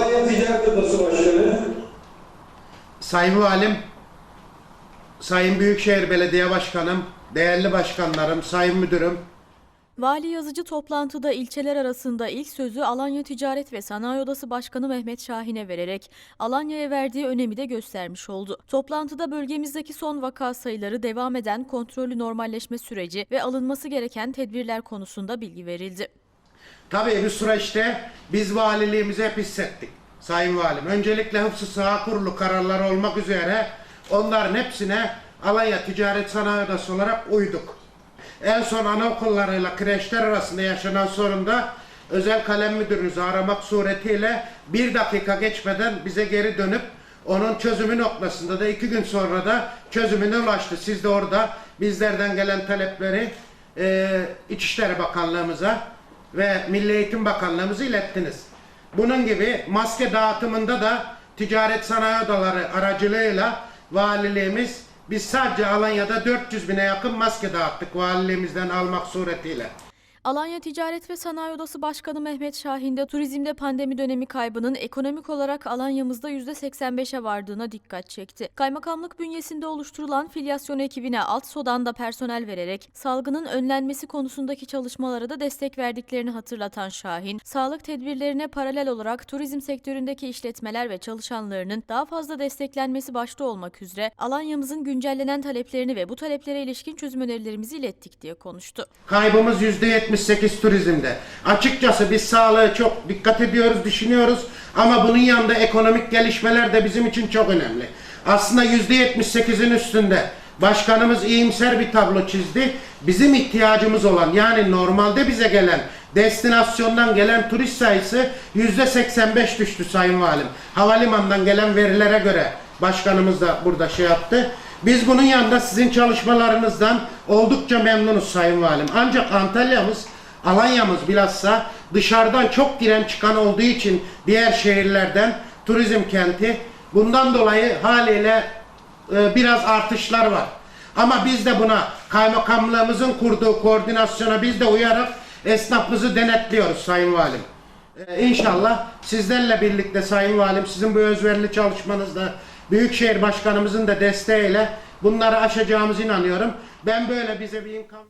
Alanya Ticaret Odası Başkanı, Sayın Valim, Sayın Büyükşehir Belediye Başkanım, değerli başkanlarım, Sayın Müdürüm, Vali Yazıcı toplantıda ilçeler arasında ilk sözü Alanya Ticaret ve Sanayi Odası Başkanı Mehmet Şahin'e vererek Alanya'ya verdiği önemi de göstermiş oldu. Toplantıda bölgemizdeki son vaka sayıları devam eden kontrollü normalleşme süreci ve alınması gereken tedbirler konusunda bilgi verildi. Tabii bu süreçte biz valiliğimizi hep hissettik. Sayın Valim, öncelikle Hıfzı Saha Kurulu kararları olmak üzere onların hepsine Alanya Ticaret Sanayi Odası olarak uyduk. En son anaokullarıyla kreşler arasında yaşanan sorunda özel kalem müdürünüzü aramak suretiyle bir dakika geçmeden bize geri dönüp onun çözümü noktasında da iki gün sonra da çözümüne ulaştı. Siz de orada bizlerden gelen talepleri e, İçişleri Bakanlığımıza ve Milli Eğitim Bakanlığımıza ilettiniz. Bunun gibi maske dağıtımında da ticaret sanayi odaları aracılığıyla valiliğimiz biz sadece Alanya'da 400 bine yakın maske dağıttık valiliğimizden almak suretiyle. Alanya Ticaret ve Sanayi Odası Başkanı Mehmet Şahin de turizmde pandemi dönemi kaybının ekonomik olarak Alanya'mızda %85'e vardığına dikkat çekti. Kaymakamlık bünyesinde oluşturulan filyasyon ekibine alt sodan da personel vererek salgının önlenmesi konusundaki çalışmalara da destek verdiklerini hatırlatan Şahin, sağlık tedbirlerine paralel olarak turizm sektöründeki işletmeler ve çalışanlarının daha fazla desteklenmesi başta olmak üzere Alanya'mızın güncellenen taleplerini ve bu taleplere ilişkin çözüm önerilerimizi ilettik diye konuştu. Kaybımız %78 turizmde. Açıkçası biz sağlığı çok dikkat ediyoruz, düşünüyoruz ama bunun yanında ekonomik gelişmeler de bizim için çok önemli. Aslında %78'in üstünde başkanımız iyimser bir tablo çizdi. Bizim ihtiyacımız olan yani normalde bize gelen destinasyondan gelen turist sayısı %85 düştü Sayın Valim. Havalimanından gelen verilere göre başkanımız da burada şey yaptı. Biz bunun yanında sizin çalışmalarınızdan oldukça memnunuz Sayın Valim. Ancak Antalya'mız, Alanya'mız bilhassa dışarıdan çok giren çıkan olduğu için diğer şehirlerden turizm kenti bundan dolayı haliyle e, biraz artışlar var. Ama biz de buna kaymakamlığımızın kurduğu koordinasyona biz de uyarak esnafımızı denetliyoruz Sayın Valim. Ee, İnşallah sizlerle birlikte Sayın Valim sizin bu özverili çalışmanızda Büyükşehir Başkanımızın da desteğiyle bunları aşacağımıza inanıyorum. Ben böyle bize bir imkan